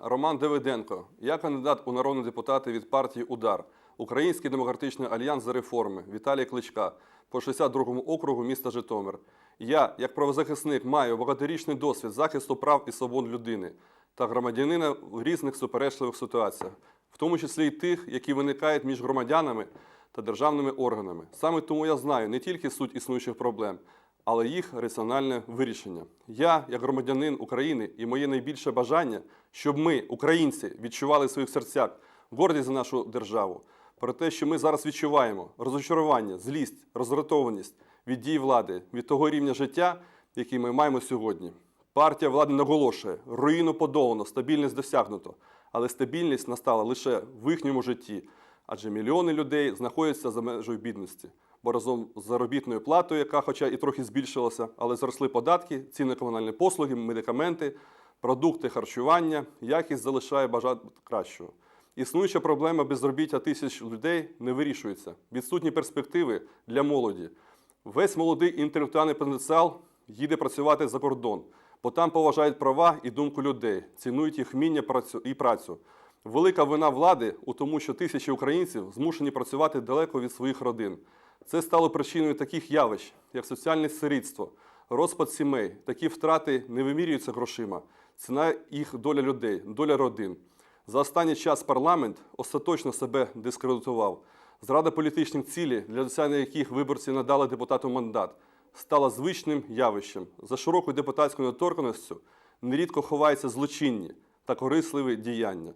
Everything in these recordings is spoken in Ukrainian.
Роман Давиденко. Я кандидат у народні депутати від партії Удар, Український демократичний альянс за реформи Віталій Кличка по 62-му округу міста Житомир. Я, як правозахисник, маю багаторічний досвід захисту прав і свобод людини та громадянина в різних суперечливих ситуаціях, в тому числі й тих, які виникають між громадянами та державними органами. Саме тому я знаю не тільки суть існуючих проблем, але їх раціональне вирішення. Я, як громадянин України, і моє найбільше бажання, щоб ми, українці, відчували в своїх серцях гордість за нашу державу, про те, що ми зараз відчуваємо розочарування, злість, роздратованість від дій влади, від того рівня життя, який ми маємо сьогодні. Партія влади наголошує, руїну подолано, стабільність досягнуто, але стабільність настала лише в їхньому житті, адже мільйони людей знаходяться за межою бідності. Бо разом з заробітною платою, яка хоча і трохи збільшилася, але зросли податки, ціни на комунальні послуги, медикаменти, продукти харчування, якість залишає бажати кращого. Існуюча проблема безробіття тисяч людей не вирішується. Відсутні перспективи для молоді. Весь молодий інтелектуальний потенціал їде працювати за кордон, бо там поважають права і думку людей, цінують їх вміння і працю. Велика вина влади у тому, що тисячі українців змушені працювати далеко від своїх родин. Це стало причиною таких явищ, як соціальне сирітство, розпад сімей. Такі втрати не вимірюються грошима. Ціна їх доля людей, доля родин. За останній час парламент остаточно себе дискредитував. Зрада політичних цілей, для досягнення яких виборці надали депутату мандат, стала звичним явищем. За широкою депутатською недоторканістю нерідко ховаються злочинні та корисливі діяння.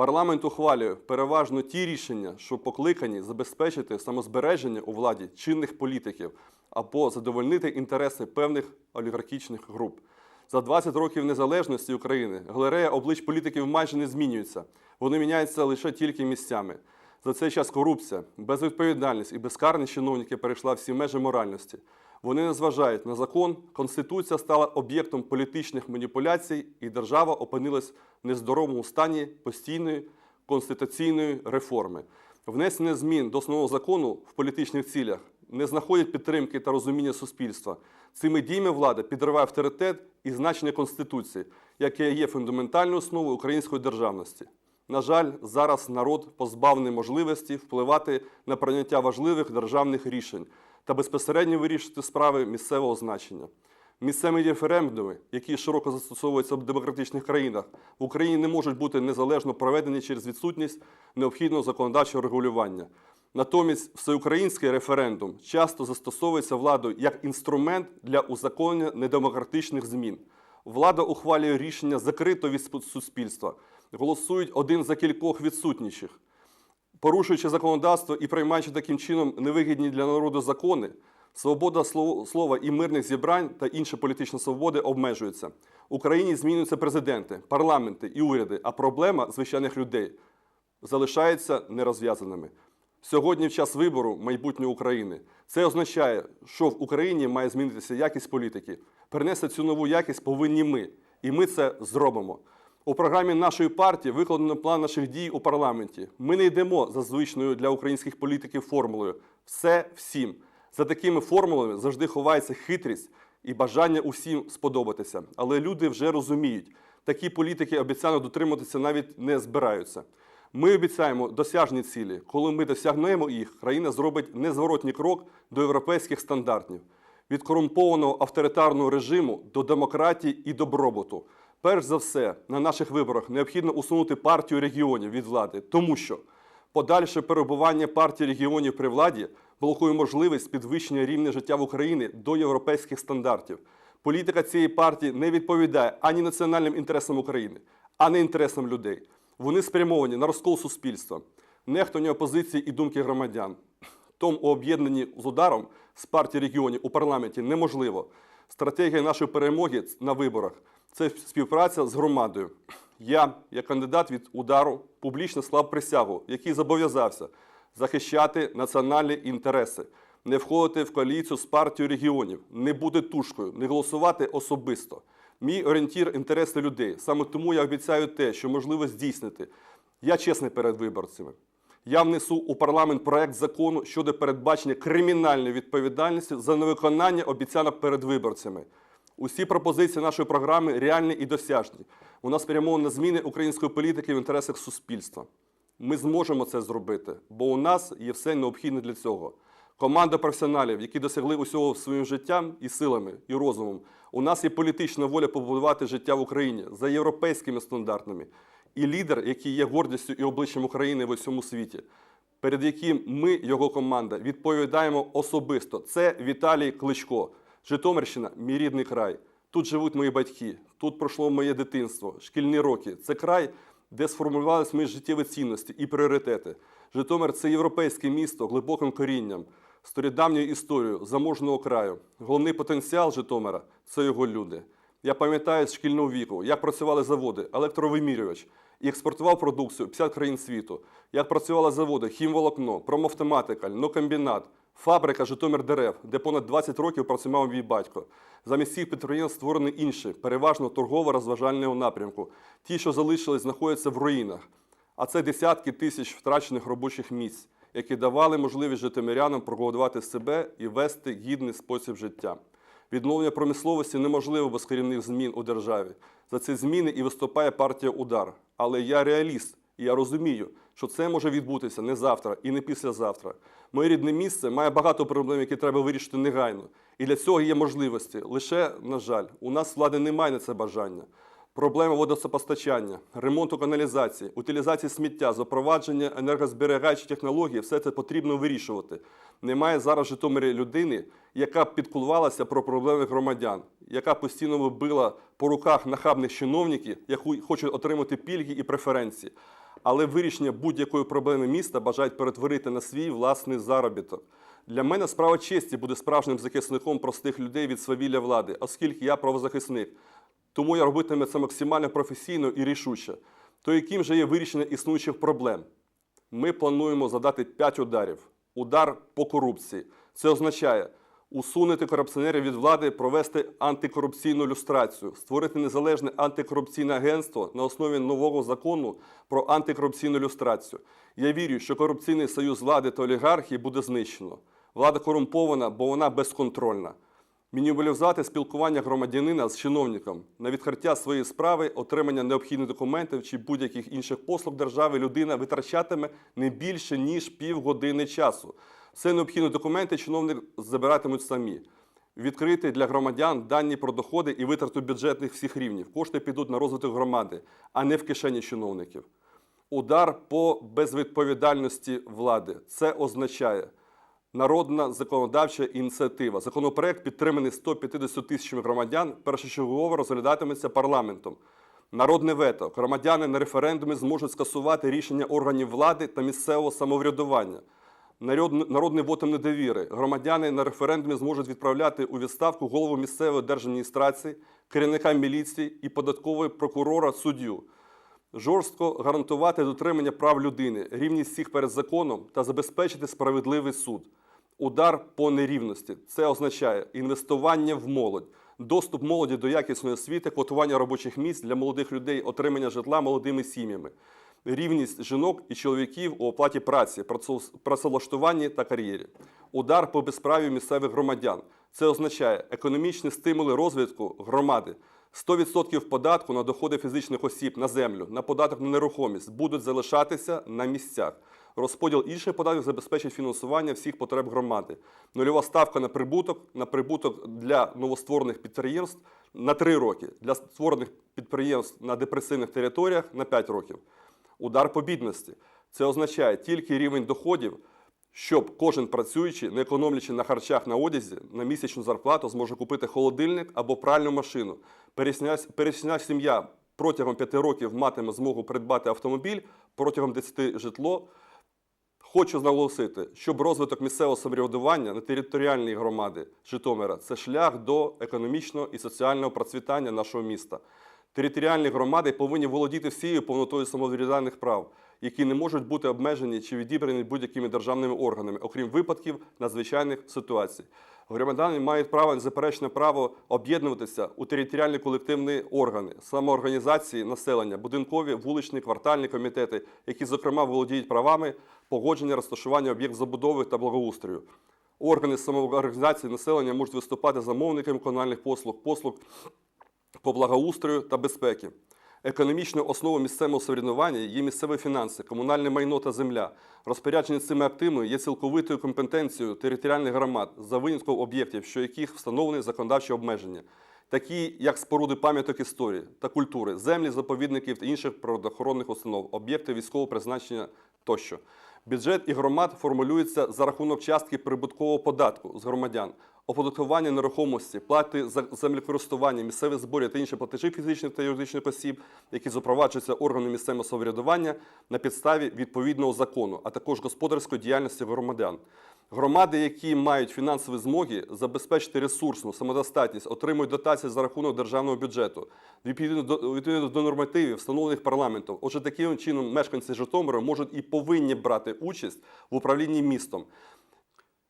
Парламент ухвалює переважно ті рішення, що покликані забезпечити самозбереження у владі чинних політиків або задовольнити інтереси певних олігархічних груп. За 20 років незалежності України галерея облич політиків майже не змінюється. Вони міняються лише тільки місцями. За цей час корупція, безвідповідальність і безкарність чиновників перейшла всі межі моральності. Вони не зважають на закон, конституція стала об'єктом політичних маніпуляцій, і держава опинилась в нездоровому стані постійної конституційної реформи. Внесення змін до основного закону в політичних цілях не знаходять підтримки та розуміння суспільства. Цими діями влада підриває авторитет і значення Конституції, яке є фундаментальною основою української державності. На жаль, зараз народ позбавлений можливості впливати на прийняття важливих державних рішень та безпосередньо вирішити справи місцевого значення. Місцеві референдуми, які широко застосовуються в демократичних країнах, в Україні не можуть бути незалежно проведені через відсутність необхідного законодавчого регулювання. Натомість всеукраїнський референдум часто застосовується владою як інструмент для узаконення недемократичних змін. Влада ухвалює рішення закрито від суспільства, голосують один за кількох відсутніших. Порушуючи законодавство і приймаючи таким чином невигідні для народу закони, свобода слова і мирних зібрань та інші політичні свободи обмежуються. В Україні змінюються президенти, парламенти і уряди, а проблема звичайних людей залишаються нерозв'язаними. Сьогодні в час вибору майбутнього України. Це означає, що в Україні має змінитися якість політики. Перенести цю нову якість повинні ми, і ми це зробимо. У програмі нашої партії викладено план наших дій у парламенті. Ми не йдемо за звичною для українських політиків формулою все всім. За такими формулами завжди ховається хитрість і бажання усім сподобатися. Але люди вже розуміють, такі політики обіцяно дотримуватися навіть не збираються. Ми обіцяємо досяжні цілі. Коли ми досягнемо їх, країна зробить незворотній крок до європейських стандартів від корумпованого авторитарного режиму до демократії і добробуту. Перш за все, на наших виборах необхідно усунути партію регіонів від влади, тому що подальше перебування партії регіонів при владі блокує можливість підвищення рівня життя в Україні до європейських стандартів. Політика цієї партії не відповідає ані національним інтересам України, ані інтересам людей. Вони спрямовані на розкол суспільства, нехтування опозиції і думки громадян. Тому у об'єднанні з ударом з партії регіонів у парламенті неможливо. Стратегія нашої перемоги на виборах це співпраця з громадою. Я, як кандидат від удару, публічно склав присягу, який зобов'язався захищати національні інтереси, не входити в коаліцію з партією регіонів, не бути тушкою, не голосувати особисто. Мій орієнтір інтереси людей. Саме тому я обіцяю те, що можливо здійснити. Я чесний перед виборцями. Я внесу у парламент проект закону щодо передбачення кримінальної відповідальності за невиконання обіцянок перед виборцями. Усі пропозиції нашої програми реальні і досяжні. Вона спрямована на зміни української політики в інтересах суспільства. Ми зможемо це зробити, бо у нас є все необхідне для цього. Команда професіоналів, які досягли усього своїм життям і силами, і розумом. У нас є політична воля побудувати життя в Україні за європейськими стандартами. І лідер, який є гордістю і обличчям України в усьому світі, перед яким ми, його команда, відповідаємо особисто. Це Віталій Кличко, Житомирщина, мій рідний край. Тут живуть мої батьки, тут пройшло моє дитинство, шкільні роки. Це край, де сформувалися мої життєві цінності і пріоритети. Житомир це європейське місто глибоким корінням, стародавньою історією заможного краю. Головний потенціал Житомира це його люди. Я пам'ятаю з шкільного віку, як працювали заводи, електровимірювач, і експортував продукцію в 50 країн світу, як працювали заводи, хімволокно, промоавтоматика, льнокомбінат, фабрика Житомир дерев, де понад 20 років працював мій батько. Замість цих підприємств створені інші, переважно торгово-розважального напрямку. Ті, що залишились, знаходяться в руїнах. А це десятки тисяч втрачених робочих місць, які давали можливість житомирянам прогодувати себе і вести гідний спосіб життя. Відновлення промисловості неможливо без корінних змін у державі. За ці зміни і виступає партія Удар. Але я реаліст, і я розумію, що це може відбутися не завтра і не післязавтра. Моє рідне місце має багато проблем, які треба вирішити негайно. І для цього є можливості. Лише, на жаль, у нас влади немає на це бажання. Проблема водопостачання, ремонту каналізації, утилізації сміття, запровадження енергозберігаючих технологій все це потрібно вирішувати. Немає зараз в Житомирі людини, яка б підкулувалася про проблеми громадян, яка постійно вибила по руках нахабних чиновників, які хочуть отримати пільги і преференції. Але вирішення будь-якої проблеми міста бажають перетворити на свій власний заробіток. Для мене справа честі буде справжнім захисником простих людей від свавілля влади, оскільки я правозахисник. Тому я робитиму це максимально професійно і рішуче. То яким же є вирішення існуючих проблем? Ми плануємо задати 5 ударів. Удар по корупції. Це означає усунути корупціонерів від влади, провести антикорупційну люстрацію, створити незалежне антикорупційне агентство на основі нового закону про антикорупційну люстрацію. Я вірю, що корупційний союз влади та олігархії буде знищено. Влада корумпована, бо вона безконтрольна. Мінімалізувати спілкування громадянина з чиновником на відкриття своєї справи, отримання необхідних документів чи будь-яких інших послуг держави людина витрачатиме не більше ніж півгодини часу. Все необхідні документи чиновник забиратимуть самі. Відкрити для громадян дані про доходи і витрату бюджетних всіх рівнів. Кошти підуть на розвиток громади, а не в кишені чиновників. Удар по безвідповідальності влади. Це означає народна законодавча ініціатива. Законопроект, підтриманий 150 тисячами громадян, першочергово розглядатиметься парламентом. Народне вето. Громадяни на референдумі зможуть скасувати рішення органів влади та місцевого самоврядування. Народ- Народний вотом недовіри. Громадяни на референдумі зможуть відправляти у відставку голову місцевої держадміністрації, керівника міліції і податкової прокурора суддю. Жорстко гарантувати дотримання прав людини, рівність всіх перед законом та забезпечити справедливий суд. Удар по нерівності. Це означає інвестування в молодь, доступ молоді до якісної освіти, квотування робочих місць для молодих людей, отримання житла молодими сім'ями, рівність жінок і чоловіків у оплаті праці, працевлаштуванні та кар'єрі. Удар по безправі місцевих громадян. Це означає економічні стимули розвитку громади. 100% податку на доходи фізичних осіб на землю, на податок на нерухомість будуть залишатися на місцях. Розподіл інших податків забезпечить фінансування всіх потреб громади. Нульова ставка на прибуток, на прибуток для новостворених підприємств на 3 роки, для створених підприємств на депресивних територіях на 5 років. Удар по бідності. Це означає тільки рівень доходів, щоб кожен працюючий, не економлячи на харчах на одязі, на місячну зарплату зможе купити холодильник або пральну машину. Пересічна, сім'я протягом 5 років матиме змогу придбати автомобіль, протягом 10 житло. Хочу наголосити, щоб розвиток місцевого самоврядування на територіальній громади Житомира це шлях до економічного і соціального процвітання нашого міста. Територіальні громади повинні володіти всією повнотою самоврядних прав, які не можуть бути обмежені чи відібрані будь-якими державними органами, окрім випадків надзвичайних ситуацій. Громадяни мають право незаперечне право об'єднуватися у територіальні колективні органи, самоорганізації населення, будинкові, вуличні, квартальні комітети, які, зокрема, володіють правами погодження розташування об'єкт забудови та благоустрою. Органи самоорганізації населення можуть виступати замовниками комунальних послуг, послуг по благоустрою та безпеки. Економічною основою місцевого самоврядування є місцеві фінанси, комунальне майно та земля. Розпорядження цими активами є цілковитою компетенцією територіальних громад за винятком об'єктів, що яких встановлені законодавчі обмеження, такі як споруди пам'яток історії та культури, землі заповідників та інших природоохоронних установ, об'єкти військового призначення тощо. Бюджет і громад формулюється за рахунок частки прибуткового податку з громадян, оподаткування нерухомості, плати за землекористування, місцеві збори та інші платежі фізичних та юридичних осіб, які запроваджуються органами місцевого самоврядування на підставі відповідного закону, а також господарської діяльності громадян. Громади, які мають фінансові змоги забезпечити ресурсну самодостатність, отримують дотації за рахунок державного бюджету відповідно до, нормативів, встановлених парламентом. Отже, таким чином мешканці Житомира можуть і повинні брати участь в управлінні містом.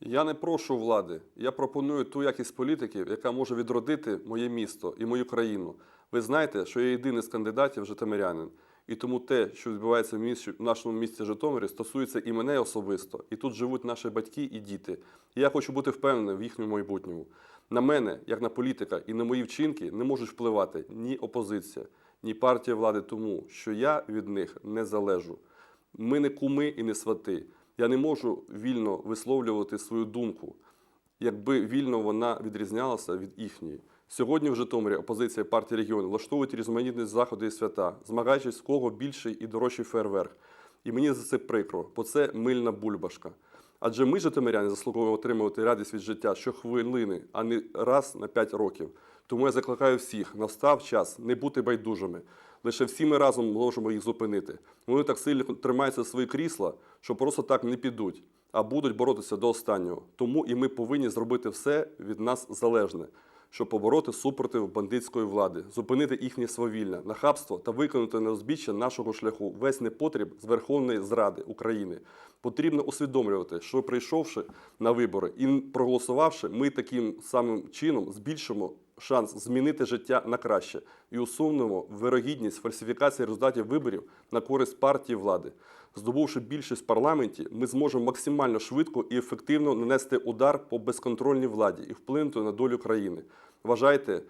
Я не прошу влади, я пропоную ту якість політиків, яка може відродити моє місто і мою країну. Ви знаєте, що я єдиний з кандидатів житомирянин. І тому те, що відбувається в, місті, в нашому місті Житомирі, стосується і мене особисто. І тут живуть наші батьки і діти. І я хочу бути впевненим в їхньому майбутньому. На мене, як на політика, і на мої вчинки не можуть впливати ні опозиція, ні партія влади, тому що я від них не залежу. Ми не куми і не свати. Я не можу вільно висловлювати свою думку, якби вільно вона відрізнялася від їхньої. Сьогодні в Житомирі опозиція партії регіону влаштовують різноманітні заходи і свята, змагаючись, в кого більший і дорожчий фейерверк. І мені за це прикро, бо це мильна бульбашка. Адже ми, житомиряни, заслуговуємо отримувати радість від життя щохвилини, а не раз на п'ять років. Тому я закликаю всіх, настав час не бути байдужими. Лише всі ми разом можемо їх зупинити. Вони так сильно тримаються свої крісла, що просто так не підуть, а будуть боротися до останнього. Тому і ми повинні зробити все від нас залежне, щоб побороти супротив бандитської влади, зупинити їхнє свавілля, нахабство та виконати на узбіччя нашого шляху весь непотріб з Верховної Зради України. Потрібно усвідомлювати, що прийшовши на вибори і проголосувавши, ми таким самим чином збільшимо шанс змінити життя на краще і усунемо вирогідність фальсифікації результатів виборів на користь партії влади. Здобувши більшість в парламенті, ми зможемо максимально швидко і ефективно нанести удар по безконтрольній владі і вплинути на долю країни. Вважайте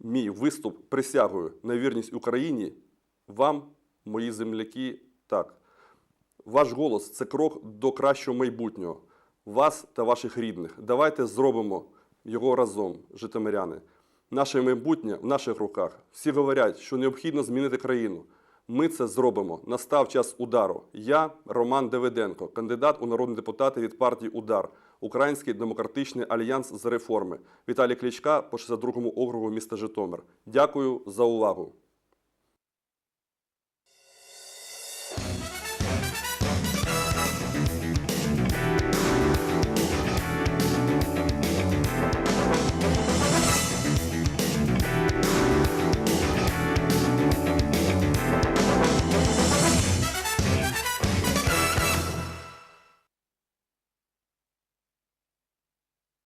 мій виступ присягою на вірність Україні вам, мої земляки, так. Ваш голос це крок до кращого майбутнього. Вас та ваших рідних. Давайте зробимо його разом, житомиряни. Наше майбутнє в наших руках. Всі говорять, що необхідно змінити країну. Ми це зробимо. Настав час удару. Я Роман Давиденко, кандидат у народні депутати від партії Удар, Український демократичний альянс з реформи. Віталій Кличка по 62-му округу міста Житомир. Дякую за увагу.